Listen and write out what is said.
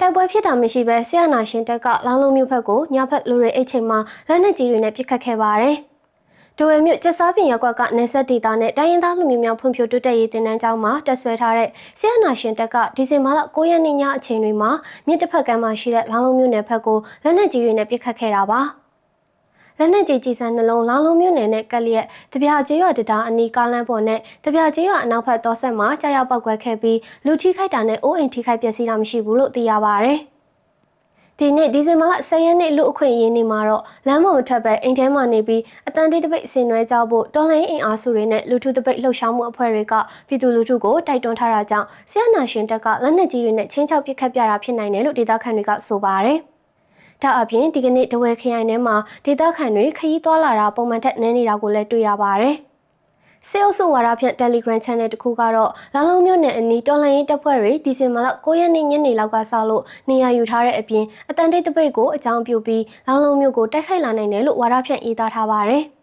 တိုက်ပွဲဖြစ်တာမရှိဘဲဆရာနာရှင်တက်ကလောင်းလုံးမြို့ဘက်ကိုညဘက်လူတွေအိတ်ချိန်မှာလက်နက်ကြီးတွေနဲ့ပစ်ခတ်ခဲ့ပါတယ်။ဒိုဝဲမြို့ကျစားပြင်ရပ်ကွက်ကနေဆက်ဒေတာနဲ့တိုင်းရင်းသားလူမျိုးများဖွံ့ဖြိုးတိုးတက်ရေးတင်နန်းကျောင်းမှာတက်ဆွဲထားတဲ့ဆရာနာရှင်တက်ကဒီဇင်ဘာလ9ရက်နေ့ညအချိန်တွေမှာမြစ်တစ်ဖက်ကမ်းမှာရှိတဲ့လောင်းလုံးမြို့နယ်ဘက်ကိုလက်နက်ကြီးတွေနဲ့ပစ်ခတ်ခဲ့တာပါ။ လက်နက်ကြီးကြီးစံနှလုံးလောင်းလုံးမြို့နယ်နဲ့ကက်လျက်တပြာကျေးရွာတတာအနီးကားလမ်းပေါ်နဲ့တပြာကျေးရွာအနောက်ဘက်တော်ဆက်မှာကြာရောက်ပောက်ကွဲခဲ့ပြီးလူထိခိုက်တာနဲ့အိုးအိမ်ထိခိုက်ပျက်စီးတာမရှိဘူးလို့သိရပါဗျ။ဒီနေ့ဒီဇင်ဘာလ10ရက်နေ့လူအခွင့်အရေးနေ့မှာတော့လမ်းပေါ်မထွက်ပဲအိမ်ထဲမှာနေပြီးအတန်တိတ်တပိတ်ဆင်နွှဲကြဖို့တော်လိုင်းအင်အားစုတွေနဲ့လူထုတပိတ်လှုပ်ရှားမှုအဖွဲ့တွေကပြည်သူလူထုကိုတိုက်တွန်းထားတာကြောင့်ဆရာနာရှင်တက်ကလက်နက်ကြီးတွေနဲ့ချင်းချောက်ပစ်ခတ်ပြတာဖြစ်နိုင်တယ်လို့ဒေသခံတွေကဆိုပါတယ်။ ဒါအပြင်ဒီကနေ့တဝဲခရိုင်ထဲမှာဒေသခံတွေခရီးသွားလာတာပုံမှန်ထက်နည်းနေတာကိုလည်းတွေ့ရပါတယ်။စေအုပ်စုဝါဒဖြန့် Telegram Channel တစ်ခုကတော့လောင်လုံးမြို့နယ်အနီးတော်လိုင်းရေးတပ်ဖွဲ့တွေဒီဇင်ဘာလ9ရက်နေ့ညနေလောက်ကစလို့နေရာယူထားတဲ့အပြင်အတန်တိတ်တပိတ်ကိုအကြောင်းပြုပြီးလောင်လုံးမြို့ကိုတိုက်ခိုက်လာနိုင်တယ်လို့ဝါဒဖြန့်ရေးသားထားပါတယ်။